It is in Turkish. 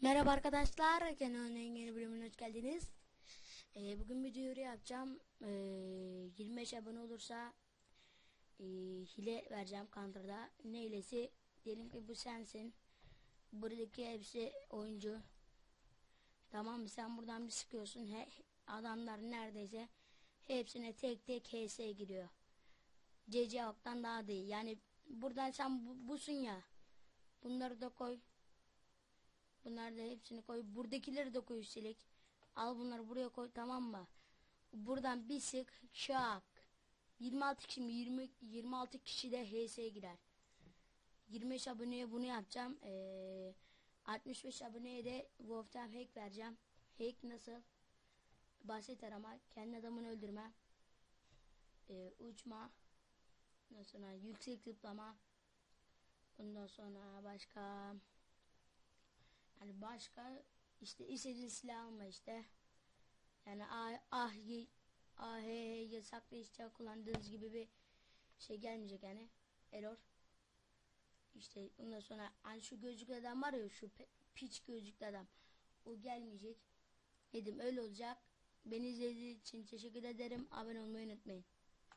Merhaba arkadaşlar, kanalın yeni bölümüne hoş geldiniz. Ee, bugün bir duyuru yapacağım. Ee, 25 abone olursa ee, hile vereceğim Counter'da. Ne hilesi? Diyelim ki bu sensin. Buradaki hepsi oyuncu. Tamam mı? Sen buradan bir sıkıyorsun. He, adamlar neredeyse hepsine tek tek HS giriyor. CC Halk'tan daha değil. Yani buradan sen bu, busun ya. Bunları da koy. Bunları da hepsini koy. Buradakileri de koy üstelik. Al bunları buraya koy tamam mı? Buradan bir sık şak. 26 kişi mi? 20 26 kişi de HS'ye girer. 25 aboneye bunu yapacağım. Ee, 65 aboneye de Wolf'tan hack vereceğim. Hack nasıl? Basit arama. Kendi adamını öldürme. Ee, uçma. Ondan sonra yüksek zıplama. Ondan sonra başka yani başka işte istediğin silah alma işte. Yani ah ah ah he, he, işte kullandığınız gibi bir şey gelmeyecek yani. Error. İşte ondan sonra hani şu gözlüklü adam var ya şu piç gözlüklü adam. O gelmeyecek. Dedim öyle olacak. Beni izlediğiniz için teşekkür ederim. Abone olmayı unutmayın.